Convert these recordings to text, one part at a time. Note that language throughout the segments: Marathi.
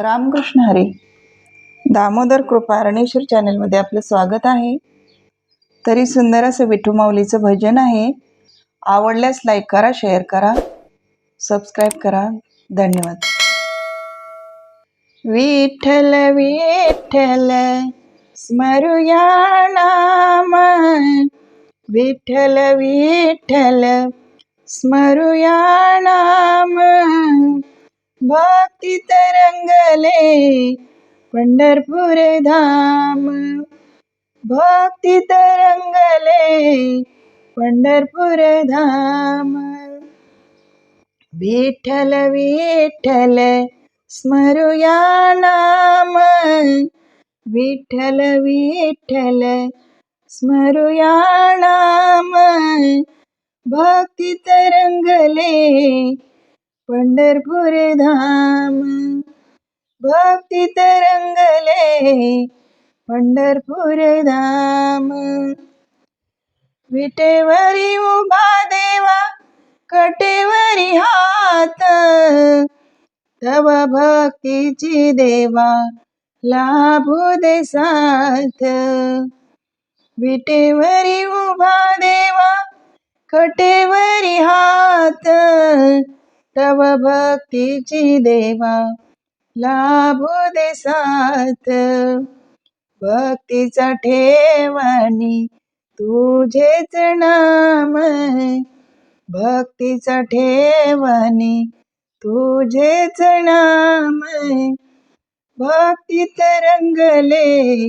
रामकृष्ण हरी. दामोदर कृपा रणेश्वर चॅनलमध्ये आपलं स्वागत आहे. तरी सुंदर असं विठू माऊलीचं भजन आहे. आवडल्यास लाईक करा शेअर करा सबस्क्राईब करा. धन्यवाद. विठ्ठल विठ्ठल स्मरुया नाम. विठ्ठल विठ्ठल स्मरुया नाम. भक्ती तरंगले पंढरपूर धाम. भक्ती तरंगले पंढरपूर धाम. विठ्ठल विठ्ठल स्मरुया नाम. विठ्ठल विठ्ठल स्मरुया नाम. भक्ती तरंगले पंढरपूर धाम भक्ती तरंगले पंढरपूर धाम विटेवरी उभा देवा कटेवरी हात. तव भक्तीची देवा लाभू दे साथ. विटेवरी उभा देवा कटेवरी हात. तव भक्तीची देवा लाभू दे साथ. भक्तीचा ठेवानी तुझेच नाम भक्तीचा ठेवानी तुझेच नाम भक्ती तरंगले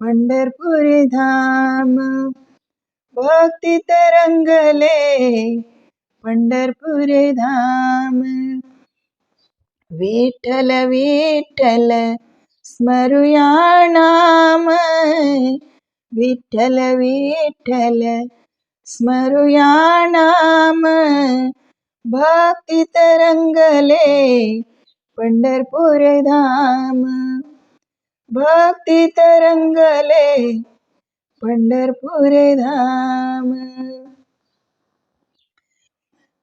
पंढरपुरी धाम. भक्ती तरंगले पंढरपूर धाम। विठ्ठल विठ्ठल स्मरूया नाम। विठ्ठल विठ्ठल स्मरूया नाम। भक्ती तरंगले पंढरपूर धाम। भक्ती तरंगले पंढरपूर धाम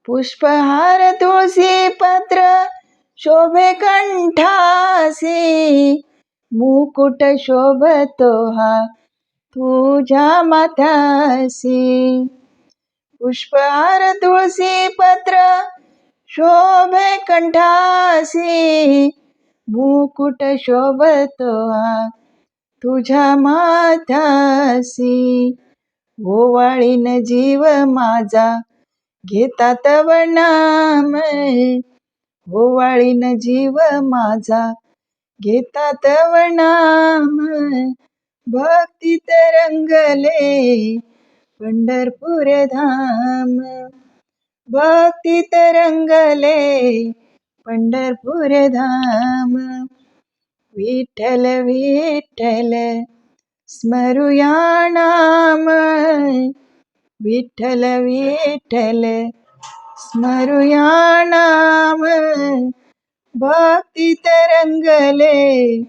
पुष्पहार तुळशी पत्र शोभे कंठासी मुकुट शोभतो हा तुझ्या माथासी पुष्पहार तुळशी पत्र शोभे कंठासी मुकुट शोभतो हा तुझ्या माथासी ओवाळीन जीव माझा घेता तव नाम ओवाळीन जीव माझा घेता तव नाम भक्ती तरंगले पंढरपूर धाम. भक्ती तरंगले पंढरपूर धाम. विठ्ठल विठ्ठल स्मरुया नाम विठ्ठल विठ्ठल स्मरुया नाम. भक्ती तरंगले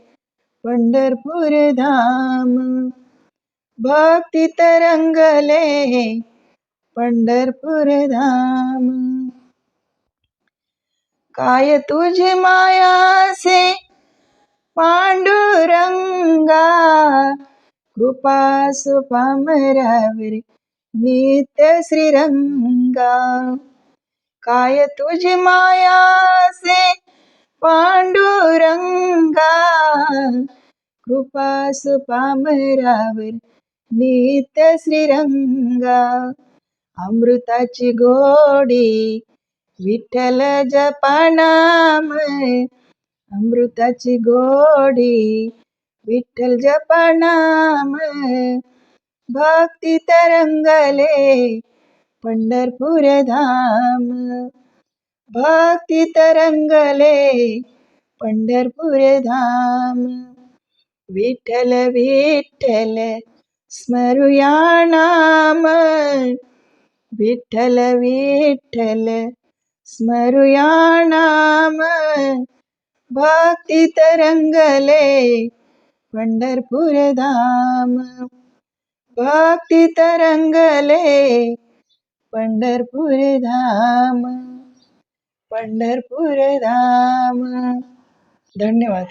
पंढरपूर धाम. भक्ती तरंगले पंढरपूर धाम. काय तुझी मायासे पांडुरंगा कृपा सुपामरावर नित्य श्रीरंगा काय तुझी मायासे पांडुरंगा कृपा सुपामरावर नित्य श्रीरंगा अमृताची गोडी विठ्ठल जपानाम अमृताची गोडी विठ्ठल जपानाम भक्ती तरंगले पंढरपूर धाम भक्ती तरंगले पंढरपूर धाम विठ्ठल विठ्ठल स्मरूया नाम विठ्ठल विठ्ठल स्मरूया नाम भक्ती तरंगले पंढरपूर धाम भक्ती तरंगले पंढरपूर धाम पंढरपूर धाम. धन्यवाद.